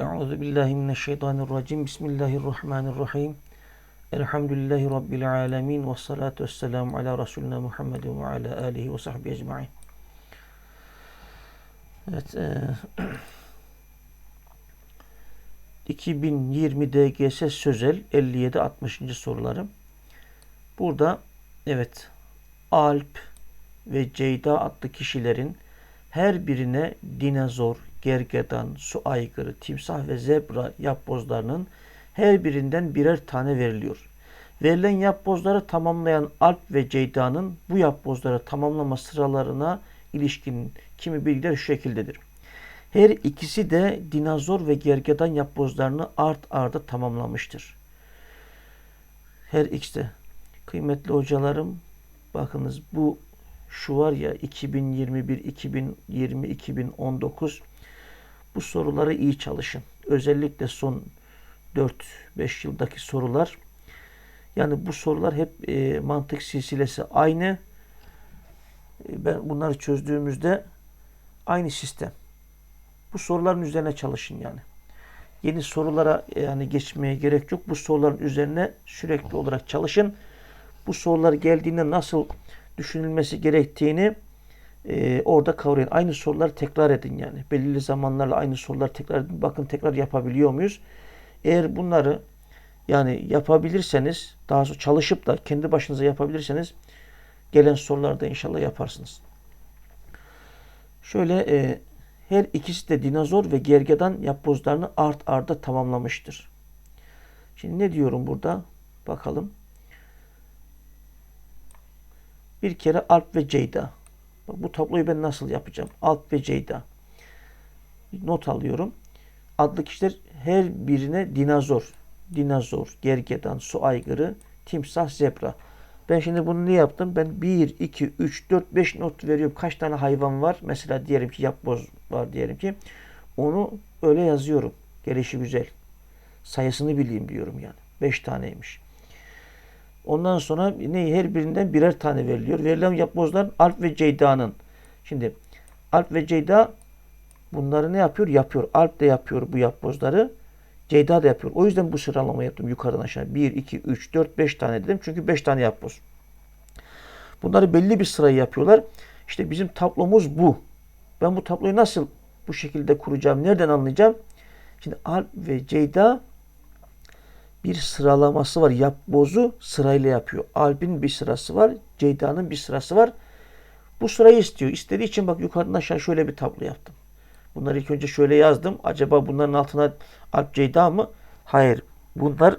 Euzu billahi mineşşeytanirracim. Bismillahirrahmanirrahim. Elhamdülillahi rabbil alamin ve salatu vesselamu ala resulina Muhammedin ve ala alihi ve sahbihi ecmaîn. Evet, e, 2020 DGS Sözel 57 60. soruları. Burada evet Alp ve Ceyda adlı kişilerin her birine dinozor, gergedan, su aygırı, timsah ve zebra yapbozlarının her birinden birer tane veriliyor. Verilen yapbozları tamamlayan Alp ve Ceyda'nın bu yapbozları tamamlama sıralarına ilişkin kimi bilgiler şu şekildedir. Her ikisi de dinozor ve gergedan yapbozlarını art arda tamamlamıştır. Her ikisi de. Kıymetli hocalarım bakınız bu şu var ya 2021, 2020, 2019 bu soruları iyi çalışın. Özellikle son 4-5 yıldaki sorular. Yani bu sorular hep e, mantık silsilesi aynı. E, ben bunları çözdüğümüzde aynı sistem. Bu soruların üzerine çalışın yani. Yeni sorulara e, yani geçmeye gerek yok. Bu soruların üzerine sürekli olarak çalışın. Bu sorular geldiğinde nasıl düşünülmesi gerektiğini e, orada kavrayın. Aynı soruları tekrar edin yani. Belirli zamanlarla aynı soruları tekrar edin. Bakın tekrar yapabiliyor muyuz? Eğer bunları yani yapabilirseniz daha sonra çalışıp da kendi başınıza yapabilirseniz gelen sorularda inşallah yaparsınız. Şöyle e, her ikisi de dinozor ve gergedan yapbozlarını art arda tamamlamıştır. Şimdi ne diyorum burada? Bakalım. Bir kere Alp ve Ceyda. Bu tabloyu ben nasıl yapacağım? Alp ve Ceyda. Not alıyorum. Adlı kişiler her birine dinozor, dinozor, gergedan, su aygırı, timsah, zebra. Ben şimdi bunu ne yaptım? Ben 1, 2, 3, 4, 5 not veriyorum. Kaç tane hayvan var? Mesela diyelim ki yapboz var diyelim ki. Onu öyle yazıyorum. Gelişi güzel. Sayısını bileyim diyorum yani. 5 taneymiş. Ondan sonra ne her birinden birer tane veriliyor. Verilen yapbozlar Alp ve Ceyda'nın. Şimdi Alp ve Ceyda bunları ne yapıyor? Yapıyor. Alp de yapıyor bu yapbozları. Ceyda da yapıyor. O yüzden bu sıralama yaptım yukarıdan aşağı. 1, 2, 3, 4, 5 tane dedim. Çünkü 5 tane yapboz. Bunları belli bir sırayı yapıyorlar. İşte bizim tablomuz bu. Ben bu tabloyu nasıl bu şekilde kuracağım? Nereden anlayacağım? Şimdi Alp ve Ceyda bir sıralaması var. Yapbozu sırayla yapıyor. Alp'in bir sırası var. Ceyda'nın bir sırası var. Bu sırayı istiyor. İstediği için bak yukarıdan aşağı şöyle bir tablo yaptım. Bunları ilk önce şöyle yazdım. Acaba bunların altına Alp Ceyda mı? Hayır. Bunlar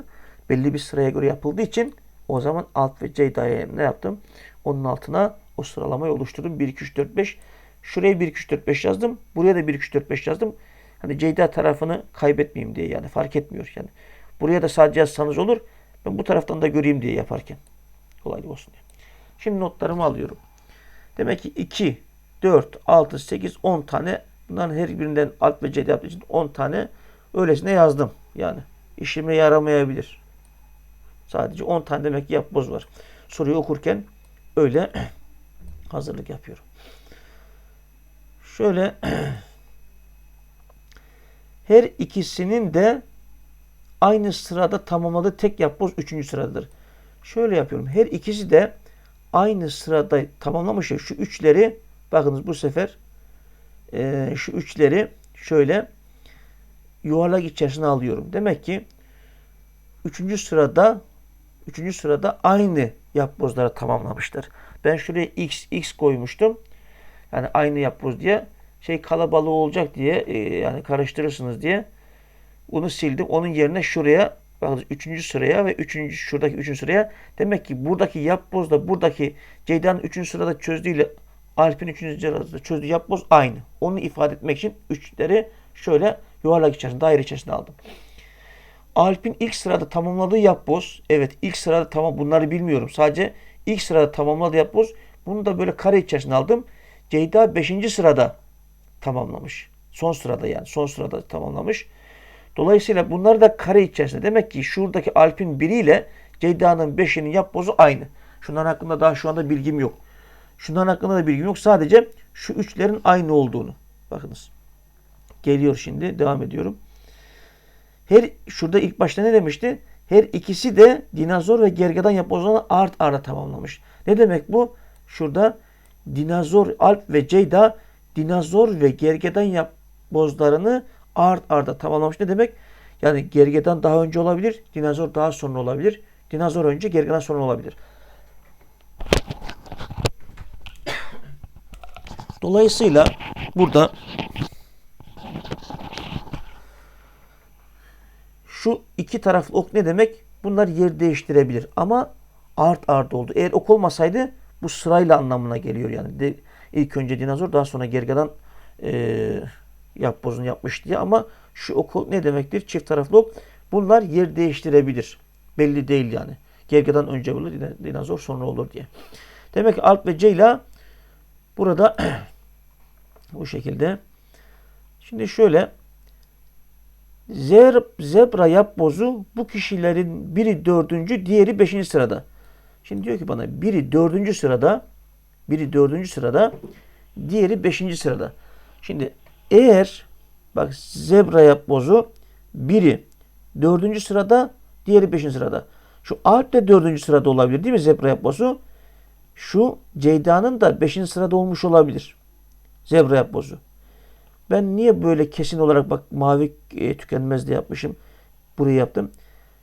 belli bir sıraya göre yapıldığı için o zaman Alp ve Ceyda'ya ne yaptım? Onun altına o sıralamayı oluşturdum. 1, 2, 3, 4, 5. Şuraya 1, 2, 3, 4, 5 yazdım. Buraya da 1, 2, 3, 4, 5 yazdım. Hani Ceyda tarafını kaybetmeyeyim diye yani fark etmiyor yani. Buraya da sadece yazsanız olur. Ben bu taraftan da göreyim diye yaparken. Kolaylık olsun diye. Şimdi notlarımı alıyorum. Demek ki 2, 4, 6, 8, 10 tane bunların her birinden alt ve cedi yaptığı için 10 tane öylesine yazdım. Yani işime yaramayabilir. Sadece 10 tane demek ki yapboz var. Soruyu okurken öyle hazırlık yapıyorum. Şöyle her ikisinin de aynı sırada tamamladığı tek yapboz üçüncü sıradadır. Şöyle yapıyorum. Her ikisi de aynı sırada tamamlamış şu üçleri bakınız bu sefer e, şu üçleri şöyle yuvarlak içerisine alıyorum. Demek ki üçüncü sırada üçüncü sırada aynı yapbozları tamamlamışlar. Ben şuraya x x koymuştum. Yani aynı yapboz diye şey kalabalığı olacak diye e, yani karıştırırsınız diye bunu sildim. Onun yerine şuraya bakın üçüncü sıraya ve üçüncü şuradaki üçüncü sıraya demek ki buradaki yapbozla buradaki Ceyda'nın üçüncü sırada çözdüğüyle Alp'in üçüncü sırada çözdüğü yapboz aynı. Onu ifade etmek için üçleri şöyle yuvarlak içerisinde, daire içerisinde aldım. Alp'in ilk sırada tamamladığı yapboz, evet ilk sırada tamam bunları bilmiyorum. Sadece ilk sırada tamamladığı yapboz. Bunu da böyle kare içerisinde aldım. Ceyda 5. sırada tamamlamış. Son sırada yani son sırada tamamlamış. Dolayısıyla bunlar da kare içerisinde. Demek ki şuradaki Alp'in biriyle Ceyda'nın beşinin yapbozu aynı. Şunların hakkında daha şu anda bilgim yok. Şunların hakkında da bilgim yok. Sadece şu üçlerin aynı olduğunu. Bakınız. Geliyor şimdi. Devam ediyorum. her şurada ilk başta ne demişti? Her ikisi de dinozor ve gergedan yapbozlarını art arda tamamlamış. Ne demek bu? Şurada dinozor Alp ve Ceyda dinozor ve gergedan yapbozlarını art arda tamamlamış. Ne demek? Yani gergedan daha önce olabilir, dinozor daha sonra olabilir. Dinozor önce, gergedan sonra olabilir. Dolayısıyla burada şu iki taraflı ok ne demek? Bunlar yer değiştirebilir ama art art oldu. Eğer ok olmasaydı bu sırayla anlamına geliyor yani. İlk önce dinozor daha sonra gergedan e, yapbozunu yapmış diye ama şu ok ne demektir? Çift taraflı ok. Bunlar yer değiştirebilir. Belli değil yani. Gergedan önce olur, dinozor sonra olur diye. Demek ki Alp ve Ceyla burada bu şekilde. Şimdi şöyle Zer, zebra yapbozu bu kişilerin biri dördüncü, diğeri beşinci sırada. Şimdi diyor ki bana biri dördüncü sırada, biri dördüncü sırada, diğeri beşinci sırada. Şimdi eğer bak zebra yapbozu biri dördüncü sırada, diğeri beşinci sırada. Şu Alp de dördüncü sırada olabilir değil mi zebra yapbozu? Şu Ceyda'nın da beşinci sırada olmuş olabilir. Zebra yapbozu. Ben niye böyle kesin olarak bak mavi e, tükenmez diye yapmışım. Burayı yaptım.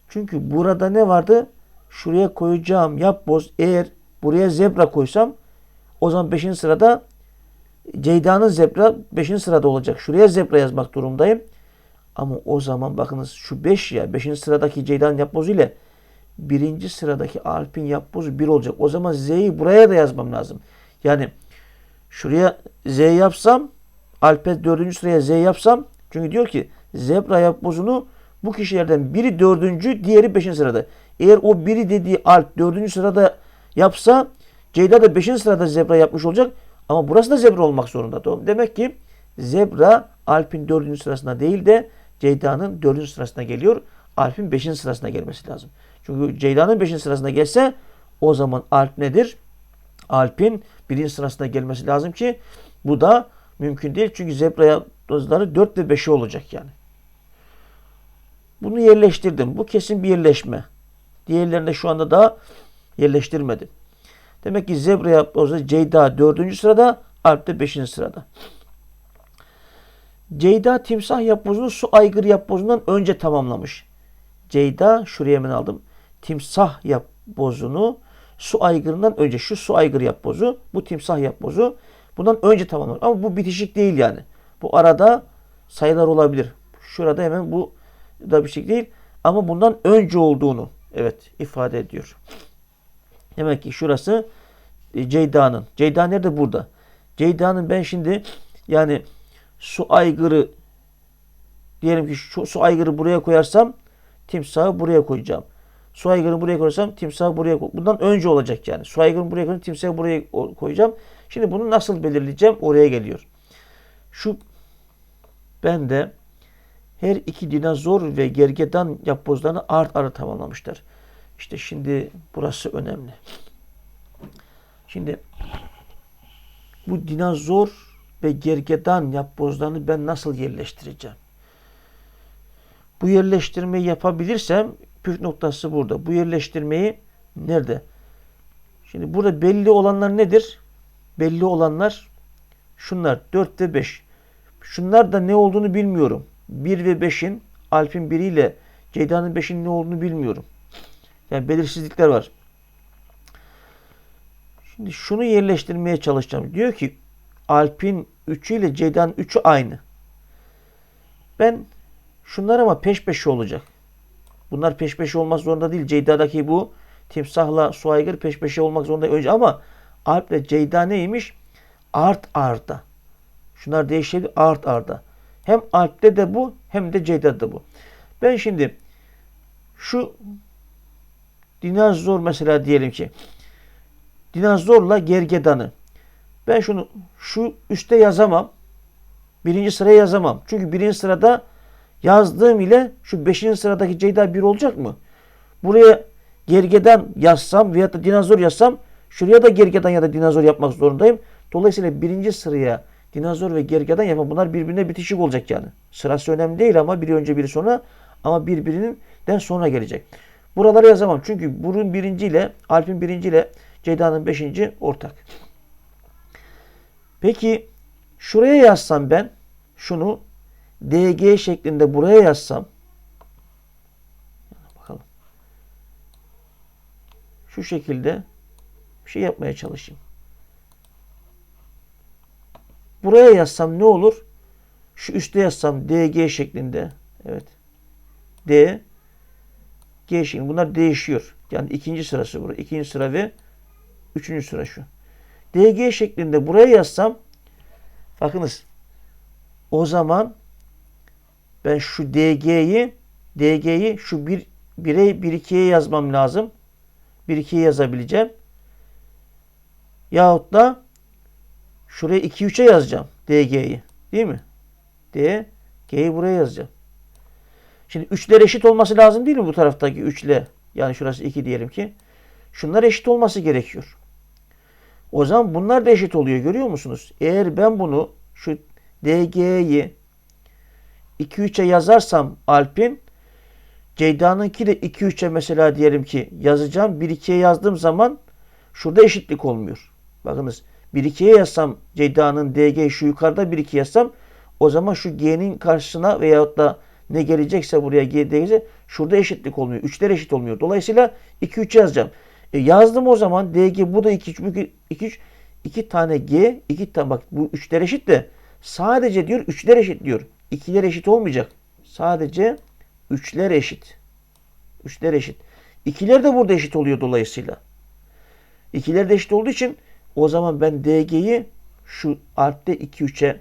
Çünkü burada ne vardı? Şuraya koyacağım yapboz eğer buraya zebra koysam o zaman 5. sırada Ceyda'nın zebra 5. sırada olacak. Şuraya zebra yazmak durumdayım. Ama o zaman bakınız şu 5 ya 5. sıradaki Ceyda'nın yapbozu ile 1. sıradaki Alp'in yapbozu 1 olacak. O zaman Z'yi buraya da yazmam lazım. Yani şuraya Z yapsam Alpes dördüncü sıraya Z yapsam çünkü diyor ki zebra yapbozunu bu kişilerden biri dördüncü, diğeri beşinci sırada. Eğer o biri dediği Alp dördüncü sırada yapsa Ceyda da beşinci sırada zebra yapmış olacak. Ama burası da zebra olmak zorunda. Demek ki zebra Alp'in dördüncü sırasında değil de Ceyda'nın dördüncü sırasına geliyor. Alp'in beşinci sırasına gelmesi lazım. Çünkü Ceyda'nın beşinci sırasına gelse o zaman Alp nedir? Alp'in birinci sırasına gelmesi lazım ki bu da mümkün değil. Çünkü zebra yapbozları 4 ve 5'i olacak yani. Bunu yerleştirdim. Bu kesin bir yerleşme. Diğerlerinde şu anda daha yerleştirmedim. Demek ki zebra yapbozu Ceyda 4. sırada, Alp de 5. sırada. Ceyda timsah yapbozunu su aygır yapbozundan önce tamamlamış. Ceyda şuraya hemen aldım. Timsah yapbozunu su aygırından önce şu su aygır yapbozu, bu timsah yapbozu bundan önce tamamlanır. Ama bu bitişik değil yani. Bu arada sayılar olabilir. Şurada hemen bu da bir şey değil. Ama bundan önce olduğunu evet ifade ediyor. Demek ki şurası e, Ceyda'nın. Ceyda nerede? Burada. Ceyda'nın ben şimdi yani su aygırı diyelim ki şu, su aygırı buraya koyarsam timsahı buraya koyacağım. Su aygırını buraya koyarsam timsahı buraya koy. Bundan önce olacak yani. Su aygırını buraya koyacağım, timsahı buraya koyacağım. Şimdi bunu nasıl belirleyeceğim? Oraya geliyor. Şu ben de her iki dinozor ve gergedan yapbozlarını art arda tamamlamışlar. İşte şimdi burası önemli. Şimdi bu dinozor ve gergedan yapbozlarını ben nasıl yerleştireceğim? Bu yerleştirmeyi yapabilirsem püf noktası burada. Bu yerleştirmeyi nerede? Şimdi burada belli olanlar nedir? Belli olanlar şunlar 4 ve 5. Şunlar da ne olduğunu bilmiyorum. 1 ve 5'in Alp'in 1 ile Ceyda'nın 5'in ne olduğunu bilmiyorum. Yani belirsizlikler var. Şimdi şunu yerleştirmeye çalışacağım. Diyor ki Alp'in 3'ü ile Ceyda'nın 3'ü aynı. Ben şunlar ama peş peşe olacak. Bunlar peş peşe olmak zorunda değil. Ceyda'daki bu timsahla su aygır peş peşe olmak zorunda önce ama Alp ile Ceyda neymiş? Art arda. Şunlar değişebilir art arda. Hem Alp'te de bu hem de Ceyda'da bu. Ben şimdi şu dinozor mesela diyelim ki dinozorla gergedanı ben şunu şu üstte yazamam. Birinci sıraya yazamam. Çünkü birinci sırada yazdığım ile şu beşinci sıradaki Ceyda bir olacak mı? Buraya gergedan yazsam veya da dinozor yazsam şuraya da gergedan ya da dinozor yapmak zorundayım. Dolayısıyla birinci sıraya dinozor ve gergedan yapma bunlar birbirine bitişik olacak yani. Sırası önemli değil ama biri önce biri sonra Ama birbirinden sonra gelecek. Buraları yazamam. Çünkü Burun birinci ile Alp'in birinci ile Ceyda'nın beşinci ortak. Peki şuraya yazsam ben şunu DG şeklinde buraya yazsam bakalım. Şu şekilde bir şey yapmaya çalışayım. Buraya yazsam ne olur? Şu üstte yazsam DG şeklinde. Evet. D G şeklinde. Bunlar değişiyor. Yani ikinci sırası bu. İkinci sıra ve üçüncü sıra şu. DG şeklinde buraya yazsam bakınız o zaman ben şu DG'yi DG'yi şu bir 1'e 1 2'ye yazmam lazım. 1 2'ye yazabileceğim. Yahut da şuraya 2 3'e yazacağım DG'yi. Değil mi? D G'yi buraya yazacağım. Şimdi 3'ler eşit olması lazım değil mi bu taraftaki 3'le? Yani şurası 2 diyelim ki. Şunlar eşit olması gerekiyor. O zaman bunlar da eşit oluyor görüyor musunuz? Eğer ben bunu şu DG'yi 2-3'e yazarsam Alp'in Ceyda'nınki de 2-3'e mesela diyelim ki yazacağım. 1-2'ye yazdığım zaman şurada eşitlik olmuyor. Bakınız 1-2'ye yazsam Ceyda'nın DG şu yukarıda 1-2 yazsam o zaman şu G'nin karşısına veyahut da ne gelecekse buraya gelecekse şurada eşitlik olmuyor. 3'ler eşit olmuyor. Dolayısıyla 2-3 yazacağım. E yazdım o zaman DG bu da 2 3 2 3 2 tane G 2 tane bak bu 3'ler eşit de sadece diyor 3'ler eşit diyor. 2'ler eşit olmayacak. Sadece 3'ler eşit. 3'ler eşit. 2'ler de burada eşit oluyor dolayısıyla. 2'ler de eşit olduğu için o zaman ben DG'yi şu altte 2 3'e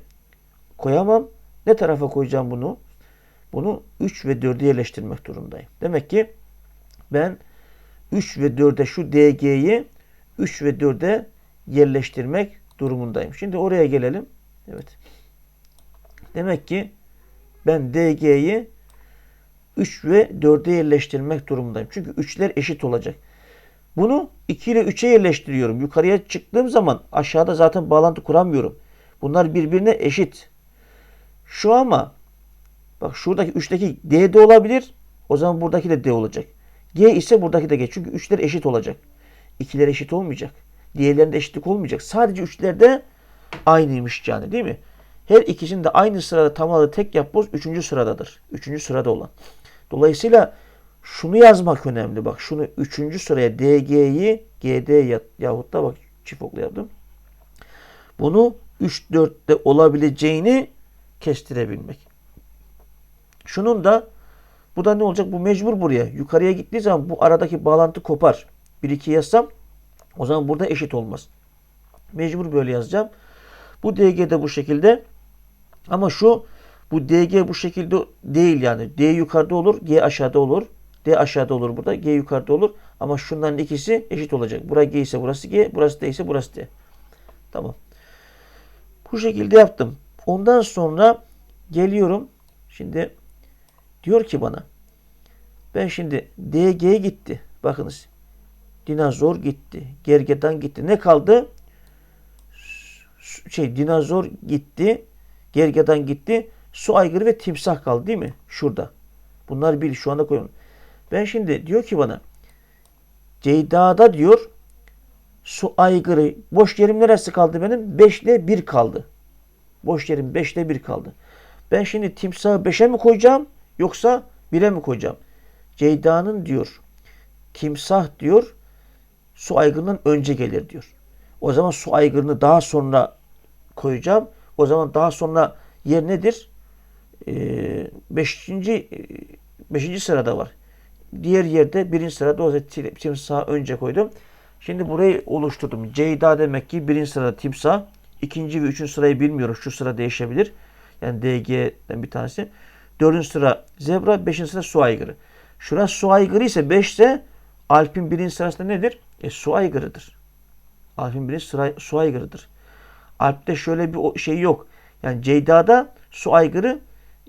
koyamam. Ne tarafa koyacağım bunu? Bunu 3 ve 4'e yerleştirmek durumdayım. Demek ki ben 3 ve 4'e şu DG'yi 3 ve 4'e yerleştirmek durumundayım. Şimdi oraya gelelim. Evet. Demek ki ben DG'yi 3 ve 4'e yerleştirmek durumundayım. Çünkü 3'ler eşit olacak. Bunu 2 ile 3'e yerleştiriyorum. Yukarıya çıktığım zaman aşağıda zaten bağlantı kuramıyorum. Bunlar birbirine eşit. Şu ama bak şuradaki 3'teki D de olabilir. O zaman buradaki de D olacak. G ise buradaki de G. Çünkü 3'ler eşit olacak. 2'ler eşit olmayacak. Diğerlerinde eşitlik olmayacak. Sadece 3'lerde aynıymış yani değil mi? Her ikisinin de aynı sırada tamamladığı tek yapboz 3. sıradadır. 3. sırada olan. Dolayısıyla şunu yazmak önemli. Bak şunu 3. sıraya DG'yi GD yahut da bak çift oklu yaptım. Bunu 3-4'te olabileceğini kestirebilmek. Şunun da bu da ne olacak? Bu mecbur buraya. Yukarıya gittiği zaman bu aradaki bağlantı kopar. 1-2 yazsam o zaman burada eşit olmaz. Mecbur böyle yazacağım. Bu DG de bu şekilde. Ama şu bu DG bu şekilde değil yani. D yukarıda olur, G aşağıda olur. D aşağıda olur burada, G yukarıda olur. Ama şunların ikisi eşit olacak. Burası G ise burası G, burası D ise burası D. Tamam. Bu şekilde yaptım. Ondan sonra geliyorum. Şimdi diyor ki bana ben şimdi DG gitti. Bakınız. Dinozor gitti. Gergedan gitti. Ne kaldı? Şey dinozor gitti. Gergedan gitti. Su aygırı ve timsah kaldı değil mi? Şurada. Bunlar bir şu anda koyuyorum. Ben şimdi diyor ki bana Ceyda'da diyor su aygırı boş yerim neresi kaldı benim? 5 ile 1 kaldı. Boş yerim 5 ile 1 kaldı. Ben şimdi timsahı 5'e mi koyacağım yoksa 1'e mi koyacağım? Ceyda'nın diyor timsah diyor su aygırından önce gelir diyor. O zaman su aygırını daha sonra koyacağım. O zaman daha sonra yer nedir? Ee, beşinci, beşinci sırada var. Diğer yerde birinci sırada o zaman timsahı önce koydum. Şimdi burayı oluşturdum. Ceyda demek ki birinci sırada timsah. ikinci ve üçüncü sırayı bilmiyorum. Şu sıra değişebilir. Yani DG'den bir tanesi. Dördüncü sıra zebra, beşinci sıra su aygırı. Şurası su aygırı ise beş ise Alp'in birinci sırasında nedir? E, su aygırıdır. Alp'in birinci sıra su aygırıdır. Alp'te şöyle bir şey yok. Yani Ceyda'da su aygırı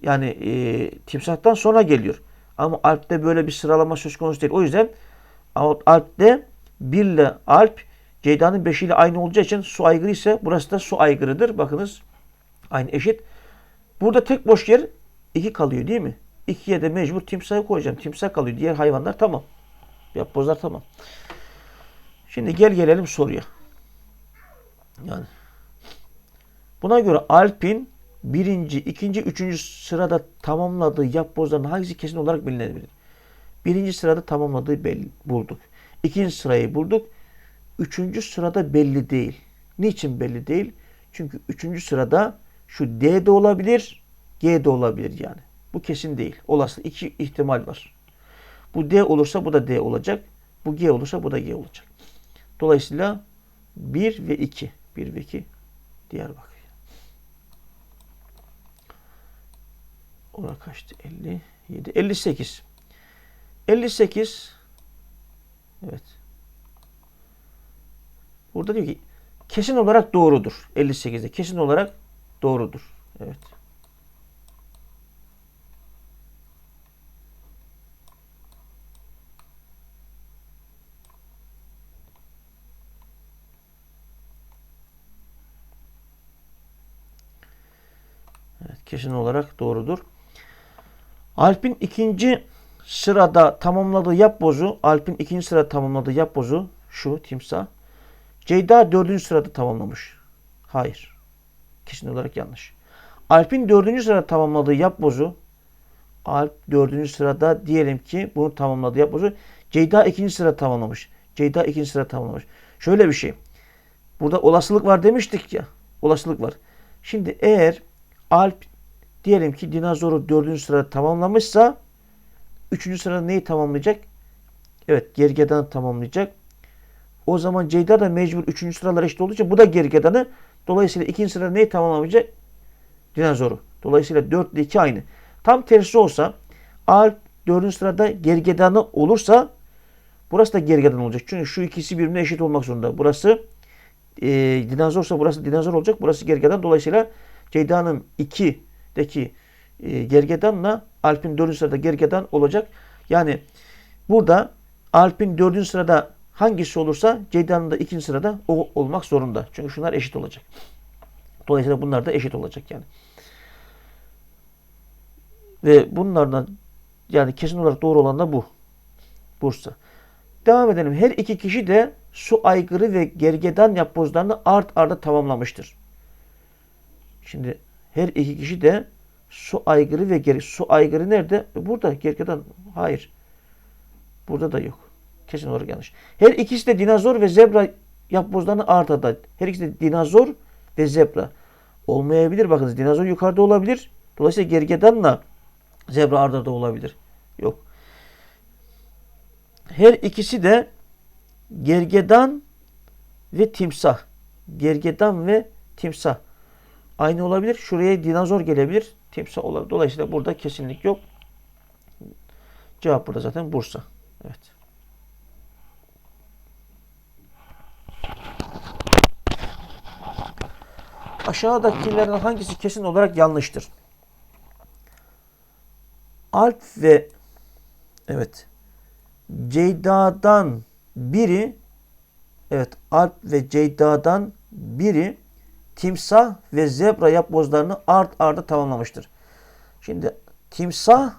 yani e, timsahtan sonra geliyor. Ama Alp'te böyle bir sıralama söz konusu değil. O yüzden Alp'te 1 ile Alp Ceyda'nın 5 ile aynı olacağı için su aygırı ise burası da su aygırıdır. Bakınız aynı eşit. Burada tek boş yer 2 kalıyor değil mi? 2'ye de mecbur timsahı koyacağım. Timsah kalıyor. Diğer hayvanlar tamam. Yapbozlar tamam. Şimdi gel gelelim soruya. Yani buna göre Alp'in birinci, ikinci, üçüncü sırada tamamladığı yapbozların hangisi kesin olarak bilinebilir? Birinci sırada tamamladığı belli, bulduk. İkinci sırayı bulduk. Üçüncü sırada belli değil. Niçin belli değil? Çünkü üçüncü sırada şu D de olabilir, G de olabilir yani. Bu kesin değil. Olası iki ihtimal var. Bu D olursa bu da D olacak. Bu G olursa bu da G olacak. Dolayısıyla 1 ve 2. 1 ve 2 Diyarbakır. Ora kaçtı? 57. 58. 58 Evet. Burada diyor ki kesin olarak doğrudur. 58'de kesin olarak doğrudur. Evet. Kesin olarak doğrudur. Alp'in ikinci sırada tamamladığı yap bozu, Alp'in ikinci sırada tamamladığı yap bozu şu timsah. Ceyda dördüncü sırada tamamlamış. Hayır. Kesin olarak yanlış. Alp'in dördüncü sırada tamamladığı yap bozu, Alp dördüncü sırada diyelim ki bunu tamamladığı yap bozu. Ceyda ikinci sırada tamamlamış. Ceyda ikinci sırada tamamlamış. Şöyle bir şey. Burada olasılık var demiştik ya. Olasılık var. Şimdi eğer Alp diyelim ki dinozoru dördüncü sırada tamamlamışsa üçüncü sırada neyi tamamlayacak? Evet gergedan tamamlayacak. O zaman Ceyda da mecbur üçüncü sıralar eşit olduğu için bu da gergedanı. Dolayısıyla ikinci sırada neyi tamamlamayacak? Dinozoru. Dolayısıyla 4 ile 2 aynı. Tam tersi olsa Alp dördüncü sırada gergedanı olursa burası da gergedan olacak. Çünkü şu ikisi birbirine eşit olmak zorunda. Burası e, dinozorsa burası dinozor olacak. Burası gergedan. Dolayısıyla Ceyda'nın 2'deki e, gergedanla Alp'in 4. sırada gergedan olacak. Yani burada Alp'in 4. sırada hangisi olursa Ceyda'nın da 2. sırada o olmak zorunda. Çünkü şunlar eşit olacak. Dolayısıyla bunlar da eşit olacak yani. Ve bunlardan yani kesin olarak doğru olan da bu. Bursa. Devam edelim. Her iki kişi de su aygırı ve gergedan yapbozlarını art arda tamamlamıştır. Şimdi her iki kişi de su aygırı ve geri su aygırı nerede? Burada gergedan. Hayır. Burada da yok. Kesin olarak yanlış. Her ikisi de dinozor ve zebra yapbozlarını art arda. Her ikisi de dinozor ve zebra. Olmayabilir. Bakınız dinozor yukarıda olabilir. Dolayısıyla gergedanla zebra art arda olabilir. Yok. Her ikisi de gergedan ve timsah. Gergedan ve timsah. Aynı olabilir. Şuraya dinozor gelebilir. Timsah olabilir. Dolayısıyla burada kesinlik yok. Cevap burada zaten Bursa. Evet. Aşağıdakilerden hangisi kesin olarak yanlıştır? Alp ve evet Ceyda'dan biri evet Alp ve Ceyda'dan biri timsah ve zebra yapbozlarını art arda tamamlamıştır. Şimdi timsah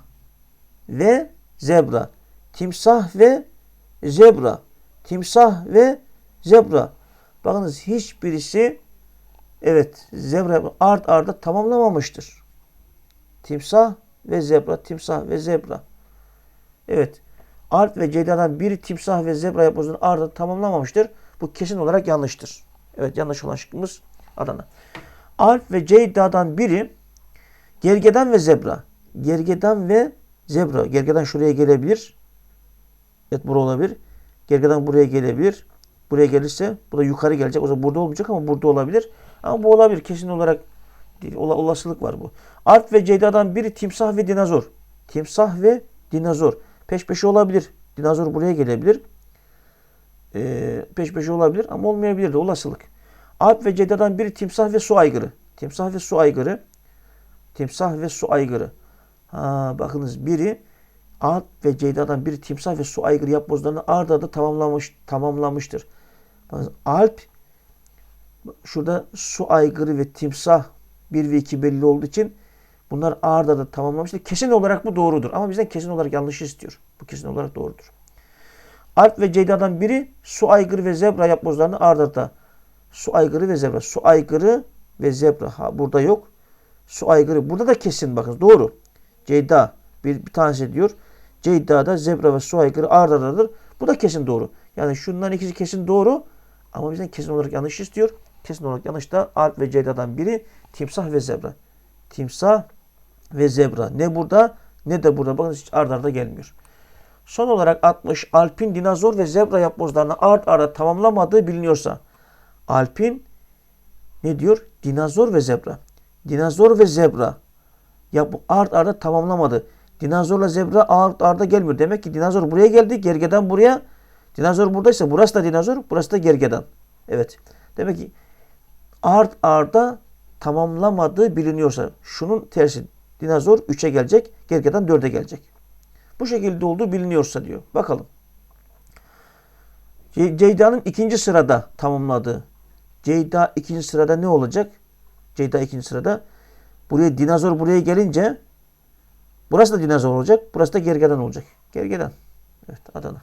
ve zebra. Timsah ve zebra. Timsah ve zebra. Bakınız hiçbirisi evet zebra art arda tamamlamamıştır. Timsah ve zebra, timsah ve zebra. Evet. Alp ve Ceyda'dan biri timsah ve zebra yapbozunu arda tamamlamamıştır. Bu kesin olarak yanlıştır. Evet yanlış olan şıkkımız Adana. Alp ve Ceyda'dan biri gergedan ve zebra. Gergedan ve zebra. Gergedan şuraya gelebilir. Evet burada olabilir. Gergedan buraya gelebilir. Buraya gelirse bu da yukarı gelecek. O zaman burada olmayacak ama burada olabilir. Ama bu olabilir. Kesin olarak değil. Ola, olasılık var bu. Alp ve Ceyda'dan biri timsah ve dinozor. Timsah ve dinozor. Peş peşe olabilir. Dinozor buraya gelebilir. Ee, peş peşe olabilir ama olmayabilir de olasılık. Alp ve Ceyda'dan biri timsah ve su aygırı. Timsah ve su aygırı. Timsah ve su aygırı. Ha, bakınız biri Alp ve Ceyda'dan biri timsah ve su aygırı yapbozlarını arda arda tamamlamış, tamamlamıştır. Bakınız Alp şurada su aygırı ve timsah 1 ve 2 belli olduğu için Bunlar ağırda da tamamlamıştır. Kesin olarak bu doğrudur. Ama bizden kesin olarak yanlışı istiyor. Bu kesin olarak doğrudur. Alp ve Ceyda'dan biri su aygırı ve zebra yapbozlarını ardarda. Su aygırı ve zebra. Su aygırı ve zebra. Ha, burada yok. Su aygırı. Burada da kesin bakın. Doğru. Ceyda bir, bir tanesi diyor. Ceyda'da zebra ve su aygırı ardardadır. Bu da kesin doğru. Yani şunların ikisi kesin doğru. Ama bizden kesin olarak yanlış istiyor. Kesin olarak yanlış da Alp ve Ceyda'dan biri timsah ve zebra. Timsah ve zebra. Ne burada ne de burada. Bakın hiç ard arda gelmiyor. Son olarak 60 Alp'in dinozor ve zebra yapbozlarını art arda tamamlamadığı biliniyorsa Alp'in ne diyor? Dinozor ve zebra. Dinozor ve zebra ya bu art arda tamamlamadı. Dinozorla zebra art arda gelmiyor. Demek ki dinozor buraya geldi. Gergedan buraya. Dinozor buradaysa burası da dinozor. Burası da gergedan. Evet. Demek ki art arda tamamlamadığı biliniyorsa şunun tersi dinozor 3'e gelecek. Gergedan 4'e gelecek. Bu şekilde olduğu biliniyorsa diyor. Bakalım. Ce- Ceyda'nın ikinci sırada tamamladığı. Ceyda ikinci sırada ne olacak? Ceyda ikinci sırada. Buraya dinozor buraya gelince burası da dinozor olacak. Burası da gergedan olacak. Gergedan. Evet Adana.